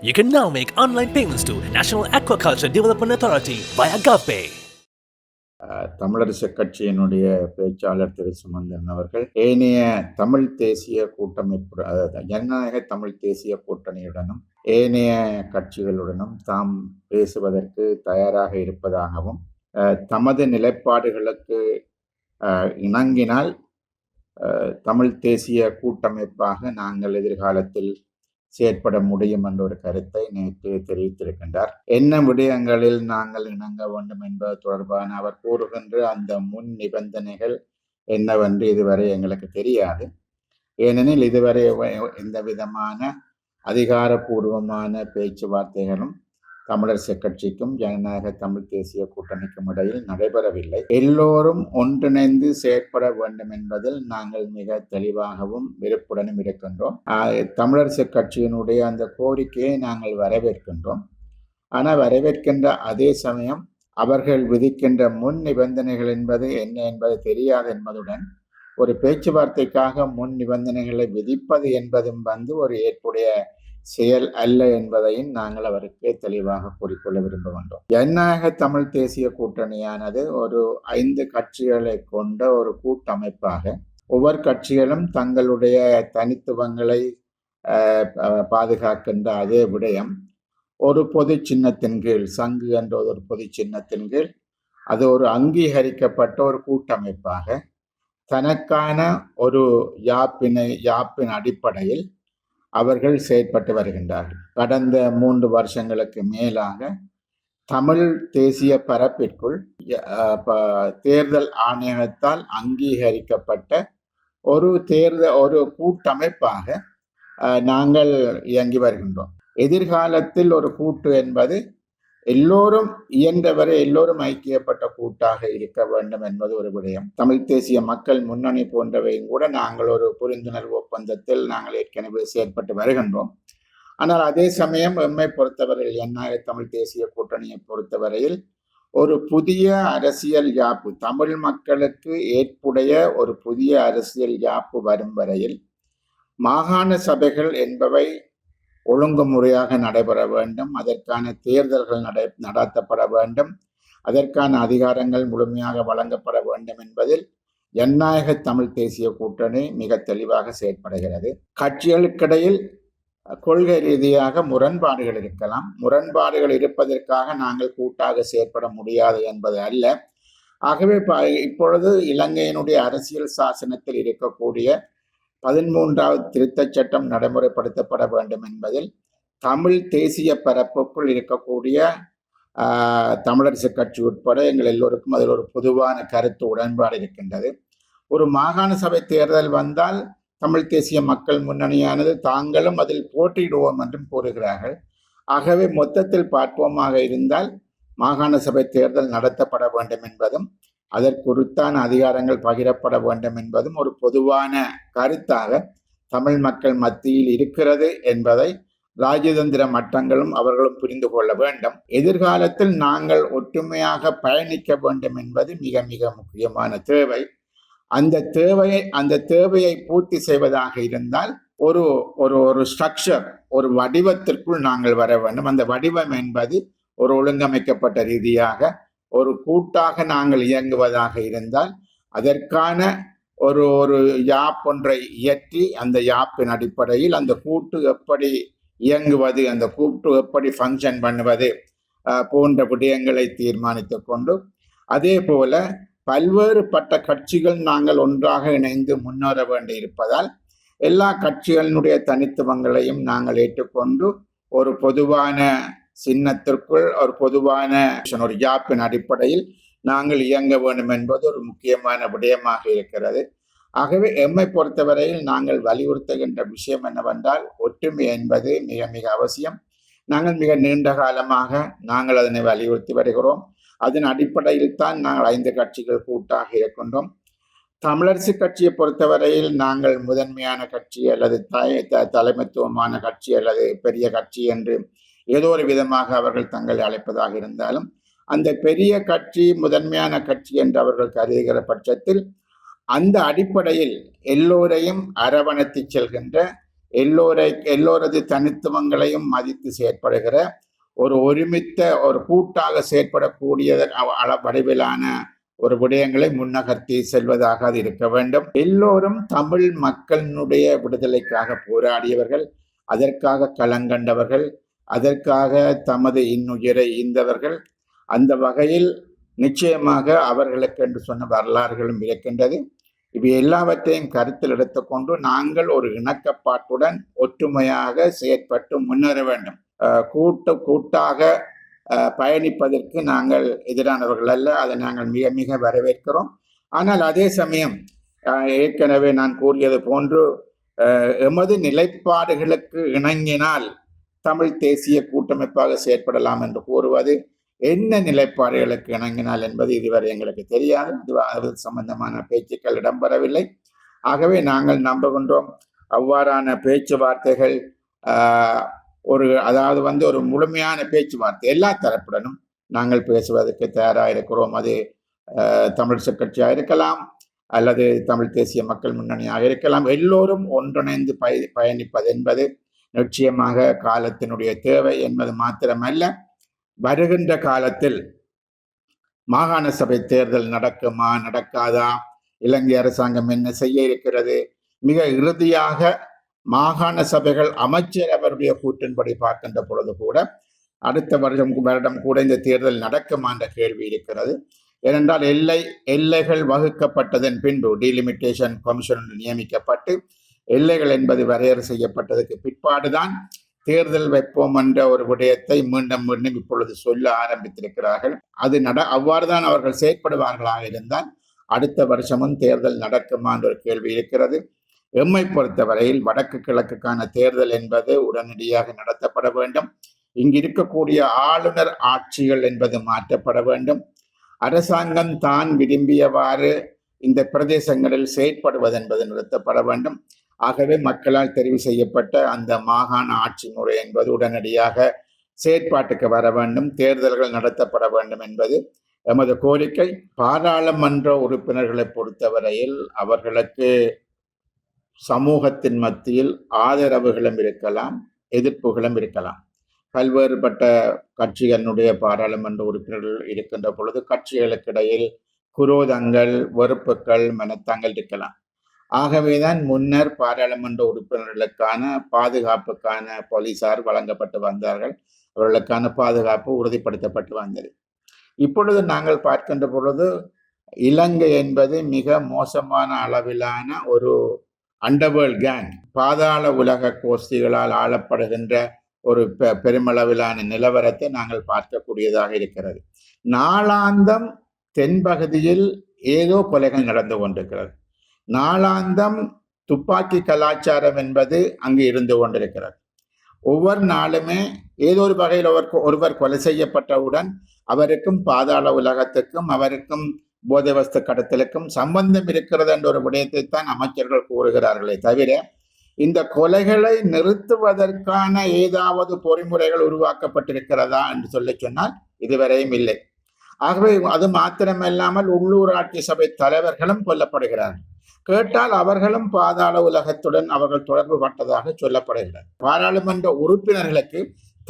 You can now make online payments to National Aquaculture Development Authority via GovPay. Tamilarasu கட்சியினுடைய பேச்சாளர் திரு சுமந்தன் அவர்கள் ஏனைய தமிழ் தேசிய கூட்டமைப்பு அதாவது ஜனநாயக தமிழ் தேசிய கூட்டணியுடனும் ஏனைய கட்சிகளுடனும் தாம் பேசுவதற்கு தயாராக இருப்பதாகவும் தமது நிலைப்பாடுகளுக்கு இணங்கினால் தமிழ் தேசிய கூட்டமைப்பாக நாங்கள் எதிர்காலத்தில் செயற்பட முடியும் என்ற ஒரு கருத்தை நேற்று தெரிவித்திருக்கின்றார். என்ன விடயங்களில் நாங்கள் இணங்க வேண்டும் என்பது தொடர்பான அவர் கூறுகின்ற அந்த முன் நிபந்தனைகள் என்னவென்று இதுவரை எங்களுக்கு தெரியாது. ஏனெனில் இதுவரை எந்த விதமான அதிகாரப்பூர்வமான பேச்சுவார்த்தைகளும் தமிழரசு கட்சிக்கும் ஜனநாயக தமிழ் தேசிய கூட்டணிக்கும் இடையில் நடைபெறவில்லை. எல்லோரும் ஒன்றிணைந்து செயற்பட வேண்டும் என்பதில் நாங்கள் மிக தெளிவாகவும் விருப்புடனும் இருக்கின்றோம். தமிழரசு கட்சியினுடைய அந்த கோரிக்கையை நாங்கள் வரவேற்கின்றோம். ஆனால் வரவேற்கின்ற அதே சமயம் அவர்கள் விதிக்கின்ற முன் நிபந்தனைகள் என்பது என்ன என்பது தெரியாது என்பதுடன் ஒரு பேச்சுவார்த்தைக்காக முன் நிபந்தனைகளை விதிப்பது என்பதும் வந்து ஒரு ஏற்புடைய செயல் அல்ல என்பதையும் நாங்கள் அவருக்கு தெளிவாக கூறிக்கொள்ள விரும்புகின்றோம். ஜனநாயக தமிழ் தேசிய கூட்டணியானது ஒரு ஐந்து கட்சிகளை கொண்ட ஒரு கூட்டமைப்பாக ஒவ்வொரு கட்சிகளும் தங்களுடைய தனித்துவங்களை பாதுகாக்கின்ற அதே விடயம். ஒரு பொது சின்னத்தின் கீழ் சங்கு என்ற ஒரு பொது சின்னத்தின் கீழ் அது ஒரு அங்கீகரிக்கப்பட்ட ஒரு கூட்டமைப்பாக தனக்கான ஒரு யாப்பினை யாப்பின் அடிப்படையில் அவர்கள் செயற்பட்டு வருகின்றார்கள். கடந்த மூன்று வருஷங்களுக்கு மேலாக தமிழ் தேசிய பரப்பிற்குள் தேர்தல் ஆணையத்தால் அங்கீகரிக்கப்பட்ட ஒரு தேர்தல் ஒரு கூட்டமைப்பாக நாங்கள் இயங்கி வருகின்றோம். எதிர்காலத்தில் ஒரு கூட்டு என்பது எல்லோரும் இயன்றவரை எல்லோரும் ஐக்கியப்பட்ட கூட்டாக இருக்க வேண்டும் என்பது ஒரு விடயம். தமிழ் தேசிய மக்கள் முன்னணி போன்றவையும் கூட நாங்கள் ஒரு புரிந்துணர்வு ஒப்பந்தத்தில் நாங்கள் ஏற்கனவே செயற்பட்டு வருகின்றோம். ஆனால் அதே சமயம் எம்மை பொறுத்தவரையில் என்ஆர் தமிழ் தேசிய கூட்டணியை பொறுத்தவரையில் ஒரு புதிய அரசியல் யாப்பு தமிழ் மக்களுக்கு ஏற்புடைய ஒரு புதிய அரசியல் யாப்பு வரும் வரையில் மாகாண சபைகள் என்பவை ஒழுங்கு முறையாக நடைபெற வேண்டும். அதற்கான தேர்தல்கள் நடை நடத்தப்பட வேண்டும். அதற்கான அதிகாரங்கள் முழுமையாக வழங்கப்பட வேண்டும் என்பதில் ஜனநாயக தமிழ் தேசிய கூட்டணி மிக தெளிவாக செயற்படுகிறது. கட்சிகளுக்கிடையில் கொள்கை ரீதியாக முரண்பாடுகள் இருக்கலாம். முரண்பாடுகள் இருப்பதற்காக நாங்கள் கூட்டாக செயற்பட முடியாது என்பது அல்ல. ஆகவே இப்பொழுது இலங்கையினுடைய அரசியல் சாசனத்தில் இருக்கக்கூடிய பதிமூன்றாவது திருத்தச் சட்டம் நடைமுறைப்படுத்தப்பட வேண்டும் என்பதில் தமிழ் தேசிய பரப்புக்குள் இருக்கக்கூடிய தமிழரசு கட்சி உட்பட எங்கள் எல்லோருக்கும் அதில் ஒரு பொதுவான கருத்து உடன்பாடு இருக்கின்றது. ஒரு மாகாண சபை தேர்தல் வந்தால் தமிழ் தேசிய மக்கள் முன்னணியானது தாங்களும் அதில் போட்டியிடுவோம் என்றும் கூறுகிறார்கள். ஆகவே மொத்தத்தில் பார்ப்போமாக இருந்தால் மாகாண சபை தேர்தல் நடத்தப்பட வேண்டும் என்பதும் அதற்குறுத்தான் அதிகாரங்கள் பகிரப்பட வேண்டும் என்பதும் ஒரு பொதுவான கருத்தாக தமிழ் மக்கள் மத்தியில் இருக்கிறது என்பதை ராஜதந்திர மட்டங்களும் அவர்களும் புரிந்து கொள்ள வேண்டும். எதிர்காலத்தில் நாங்கள் ஒற்றுமையாக பயணிக்க வேண்டும் என்பது மிக மிக முக்கியமான தேவை. அந்த தேவையை அந்த தேவையை பூர்த்தி செய்வதாக இருந்தால் ஒரு ஒரு ஒரு ஸ்ட்ரக்சர் ஒரு வடிவத்திற்குள் நாங்கள் வர வேண்டும். அந்த வடிவம் என்பது ஒரு ஒழுங்கமைக்கப்பட்ட ரீதியாக ஒரு கூட்டாக நாங்கள் இயங்குவதாக இருந்தால் அதற்கான ஒரு ஒரு யாப் ஒன்றை இயற்றி அந்த யாப்பின் அடிப்படையில் அந்த கூட்டு எப்படி இயங்குவது அந்த கூட்டு எப்படி ஃபங்க்ஷன் பண்ணுவது போன்ற விடயங்களை தீர்மானித்து கொண்டு அதே போல பல்வேறுபட்ட கட்சிகள் நாங்கள் ஒன்றாக இணைந்து முன்னேற வேண்டி இருப்பதால் எல்லா கட்சிகளினுடைய தனித்துவங்களையும் நாங்கள் ஏற்றுக்கொண்டு ஒரு பொதுவான சின்னத்திற்குள் ஒரு பொதுவான ஒரு யாப்பின் அடிப்படையில் நாங்கள் இயங்க வேண்டும் என்பது ஒரு முக்கியமான விடயமாக இருக்கிறது. ஆகவே எம்மை பொறுத்தவரையில் நாங்கள் வலியுறுத்துகின்ற விஷயம் என்னவென்றால் ஒற்றுமை என்பது மிக மிக அவசியம். நாங்கள் மிக நீண்ட காலமாக நாங்கள் அதனை வலியுறுத்தி வருகிறோம். அதன் அடிப்படையில் தான் நாங்கள் ஐந்து கட்சிகள் கூட்டாக இருக்கின்றோம். தமிழரசு கட்சியை பொறுத்தவரையில் நாங்கள் முதன்மையான கட்சி அல்லது த- தலைமைத்துவமான கட்சி அல்லது பெரிய கட்சி என்று ஏதோ ஒரு விதமாக அவர்கள் தங்களை அழைப்பதாக இருந்தாலும் அந்த பெரிய கட்சி முதன்மையான கட்சி என்று அவர்கள் கருதுகிற பட்சத்தில் அந்த அடிப்படையில் எல்லோரையும் அரவணைத்து செல்கின்ற எல்லோரை எல்லோரது தனித்துவங்களையும் மதித்து செயற்படுகிற ஒரு ஒருமித்த ஒரு கூட்டாக செயற்படக்கூடிய அள- வடிவிலான ஒரு விடயங்களை முன்னகர்த்தி செல்வதாக அது இருக்க வேண்டும். எல்லோரும் தமிழ் மக்களினுடைய விடுதலைக்காக போராடியவர்கள் அதற்காக களங்கண்டவர்கள் அதற்காக தமது இன்னுயிரை ஈந்தவர்கள் அந்த வகையில் நிச்சயமாக அவர்களுக்கு என்று சொன்ன வரலாறுகளும் இருக்கின்றது. இவை எல்லாவற்றையும் கருத்தில் எடுத்துக்கொண்டு நாங்கள் ஒரு இணக்கப்பாட்டுடன் ஒற்றுமையாக செயற்பட்டு முன்னேற வேண்டும். கூட்டு கூட்டாக பயணிப்பதற்கு நாங்கள் எதிரானவர்கள் அல்ல. அதை நாங்கள் மிக மிக வரவேற்கிறோம். ஆனால் அதே சமயம் ஏற்கனவே நான் கூறியது போன்று எமது நிலைப்பாடுகளுக்கு இணங்கினால் தமிழ் தேசிய கூட்டமைப்பாக செயற்படலாம் என்று கூறுவது என்ன நிலைப்பாடுகளுக்கு இணங்கினால் என்பது இதுவரை எங்களுக்கு தெரியாது. அது அது சம்பந்தமான பேச்சுக்கள் இடம்பெறவில்லை. ஆகவே நாங்கள் நம்புகின்றோம் அவ்வாறான பேச்சுவார்த்தைகள் ஒரு அதாவது வந்து ஒரு முழுமையான பேச்சுவார்த்தை எல்லா தரப்புடனும் நாங்கள் பேசுவதற்கு தயாராக இருக்கிறோம் அது தமிழ் தமிழிசை கட்சியாக இருக்கலாம் அல்லது தமிழ் தேசிய மக்கள் முன்னணியாக இருக்கலாம். எல்லோரும் ஒன்றிணைந்து பய பயணிப்பது என்பது நிச்சயமாக காலத்தினுடைய தேவை என்பது மாத்திரமல்ல. வருகின்ற காலத்தில் மாகாண சபை தேர்தல் நடக்குமா நடக்காதா? இலங்கை அரசாங்கம் என்ன செய்ய இருக்கிறது? மிக இறுதியாக மாகாண சபைகள் அமைச்சர் அவருடைய கூற்றின்படி பார்க்கின்ற பொழுது கூட அடுத்த வருடம் வருடம் கூட இந்த தேர்தல் நடக்குமா என்ற கேள்வி இருக்கிறது. ஏனென்றால் எல்லை எல்லைகள் வகுக்கப்பட்டதன் பின்பு டிலிமிட்டேஷன் கமிஷன் நியமிக்கப்பட்டு எல்லைகள் என்பது வரையறை செய்யப்பட்டதற்கு பிற்பாடுதான் தேர்தல் வைப்போம் என்ற ஒரு விடயத்தை மீண்டும் மீண்டும் இப்பொழுது சொல்ல ஆரம்பித்திருக்கிறார்கள். அது நட அவ்வாறுதான் அவர்கள் செயற்படுவார்களாக இருந்தால் அடுத்த வருஷமும் தேர்தல் நடக்குமா என்ற ஒரு கேள்வி இருக்கிறது. எம்மை பொறுத்தவரையில் வடக்கு கிழக்குக்கான தேர்தல் என்பது உடனடியாக நடத்தப்பட வேண்டும். இங்கு இருக்கக்கூடிய ஆளுநர் ஆட்சிகள் என்பது மாற்றப்பட வேண்டும். அரசாங்கம் தான் விரும்பியவாறு இந்த பிரதேசங்களில் செயற்படுவது என்பது நிறுத்தப்பட வேண்டும். ஆகவே மக்களால் தெரிவு செய்யப்பட்ட அந்த மாகாண ஆட்சி முறை என்பது உடனடியாக செயற்பாட்டுக்கு வர வேண்டும் தேர்தல்கள் நடத்தப்பட வேண்டும் என்பது எமது கோரிக்கை. பாராளுமன்ற உறுப்பினர்களை பொறுத்தவரையில் அவர்களுக்கு சமூகத்தின் மத்தியில் ஆதரவுகளும் இருக்கலாம் எதிர்ப்புகளும் இருக்கலாம். பல்வேறுபட்ட கட்சிகளுடைய பாராளுமன்ற உறுப்பினர்கள் இருக்கின்ற பொழுது கட்சிகளுக்கிடையில் குரோதங்கள் வெறுப்புகள் மனத்தாங்கள் இருக்கலாம். ஆகவேதான் முன்னர் பாராளுமன்ற உறுப்பினர்களுக்கான பாதுகாப்புக்கான போலீசார் வழங்கப்பட்டு வந்தார்கள். அவர்களுக்கான பாதுகாப்பு உறுதிப்படுத்தப்பட்டு வந்தது. இப்பொழுது நாங்கள் பார்க்கின்ற பொழுது இலங்கை என்பது மிக மோசமான அளவிலான ஒரு அண்டர்வேர்ல்ட் கேங் பாதாள உலக கோஷ்டிகளால் ஆளப்படுகின்ற ஒரு பெ- பெருமளவிலான நிலவரத்தை நாங்கள் பார்க்கக்கூடியதாக இருக்கிறது. நாளாந்தம் தென்பகுதியில் ஏதோ கொலைகள் நடந்து கொண்டிருக்கிறது. நாளாந்தம் துப்பாக்கி கலாச்சாரம் என்பது அங்கு இருந்து கொண்டிருக்கிறது. ஒவ்வொரு நாளுமே ஏதோ ஒரு வகையில் ஒருவர் ஒருவர் கொலை செய்யப்பட்டவுடன் அவருக்கும் பாதாள உலகத்துக்கும் அவருக்கும் போதவஸ்து கடத்தலுக்கும் சம்பந்தம் இருக்கிறது என்ற ஒரு விடயத்தை தான் அமைச்சர்கள் கூறுகிறார்களே தவிர இந்த கொலைகளை நிறுத்துவதற்கான ஏதாவது பொறிமுறைகள் உருவாக்கப்பட்டிருக்கிறதா என்று சொல்லி சொன்னால் இதுவரையும் இல்லை. ஆகவே அது மாத்திரமல்லாமல் உள்ளூராட்சி சபை தலைவர்களும் கொல்லப்படுகிறார்கள். கேட்டால் அவர்களும் பாதாள உலகத்துடன் அவர்கள் தொடர்பு பட்டதாக சொல்லப்படுகிறது. பாராளுமன்ற உறுப்பினர்களுக்கு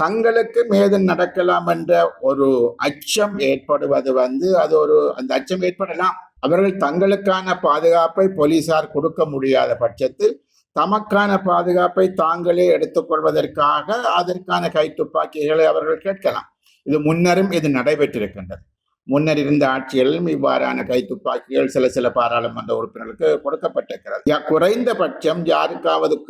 தங்களுக்கு மேதும் நடக்கலாம் என்ற ஒரு அச்சம் ஏற்படுவது வந்து அது ஒரு அந்த அச்சம் ஏற்படலாம். அவர்கள் தங்களுக்கான பாதுகாப்பை போலீசார் கொடுக்க முடியாத பட்சத்தில் தமக்கான பாதுகாப்பை தாங்களே எடுத்துக்கொள்வதற்காக அதற்கான கை துப்பாக்கிகளை அவர்கள் கேட்கலாம். இது முன்னரும் இது நடைபெற்றிருக்கின்றது. முன்னர் இருந்த ஆட்சிகளிலும் இவ்வாறான கைத்துப்பாக்கிகள் சில சில பாராளுமன்ற உறுப்பினர்களுக்கு கொடுக்கப்பட்டிருக்கிறது. யா- குறைந்தபட்சம் யாருக்காவது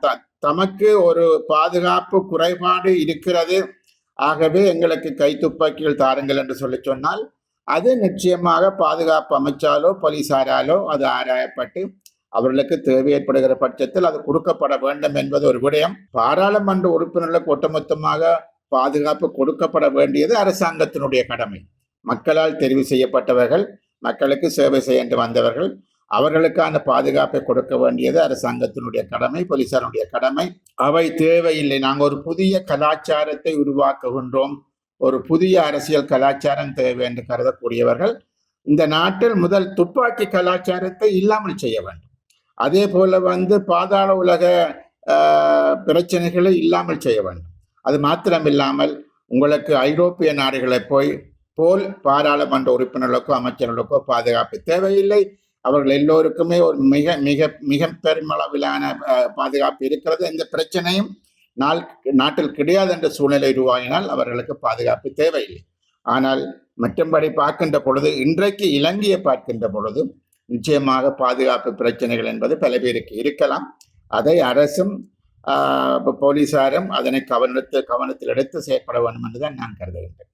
த- தமக்கு ஒரு பாதுகாப்பு குறைபாடு இருக்கிறது. ஆகவே எங்களுக்கு கைத்துப்பாக்கிகள் தாருங்கள் என்று சொல்லி சொன்னால் அது நிச்சயமாக பாதுகாப்பு அமைச்சாலோ போலீசாராலோ அது ஆராயப்பட்டு அவர்களுக்கு தேவை ஏற்படுகிற பட்சத்தில் அது கொடுக்கப்பட வேண்டும் என்பது ஒரு விடயம். பாராளுமன்ற உறுப்பினர்களுக்கு ஒட்டுமொத்தமாக பாதுகாப்பு கொடுக்கப்பட வேண்டியது அரசாங்கத்தினுடைய கடமை. மக்களால் தெரிவு செய்யப்பட்டவர்கள் மக்களுக்கு சேவை செய்ய வந்தவர்கள் அவர்களுக்கான பாதுகாப்பை கொடுக்க வேண்டியது அரசாங்கத்தினுடைய கடமை போலீசாருடைய கடமை. அவை தேவையில்லை. நாங்கள் ஒரு புதிய கலாச்சாரத்தை உருவாக்குகின்றோம். ஒரு புதிய அரசியல் கலாச்சாரம் தேவை என்று கருதக்கூடியவர்கள் இந்த நாட்டில் முதல் துப்பாக்கி கலாச்சாரத்தை இல்லாமல் செய்ய வேண்டும். அதே போல வந்து பாதாள உலக பிரச்சனைகளை இல்லாமல் செய்ய வேண்டும். அது மாத்திரமில்லாமல் உங்களுக்கு ஐரோப்பிய நாடுகளை போய் போல் பாராளுமன்ற உறுப்பினர்களுக்கோ அமைச்சர்களுக்கோ பாதுகாப்பு தேவையில்லை. அவர்கள் எல்லோருக்குமே ஒரு மிக மிக மிக பெருமளவிலான பாதுகாப்பு இருக்கிறது. எந்த பிரச்சனையும் நாள் நாட்டில் கிடையாது என்ற சூழ்நிலை உருவாகினால் அவர்களுக்கு பாதுகாப்பு தேவையில்லை. ஆனால் மற்றும்படி பார்க்கின்ற பொழுது இன்றைக்கு இலங்கையை பார்க்கின்ற பொழுது நிச்சயமாக பாதுகாப்பு பிரச்சனைகள் என்பது பல பேருக்கு இருக்கலாம். அதை அரசும் போலீசாரும் அதனை கவனத்தில் கவனத்தில் எடுத்து செயற்பட வேண்டும் என்றுதான் நான் கருதுகின்றேன்.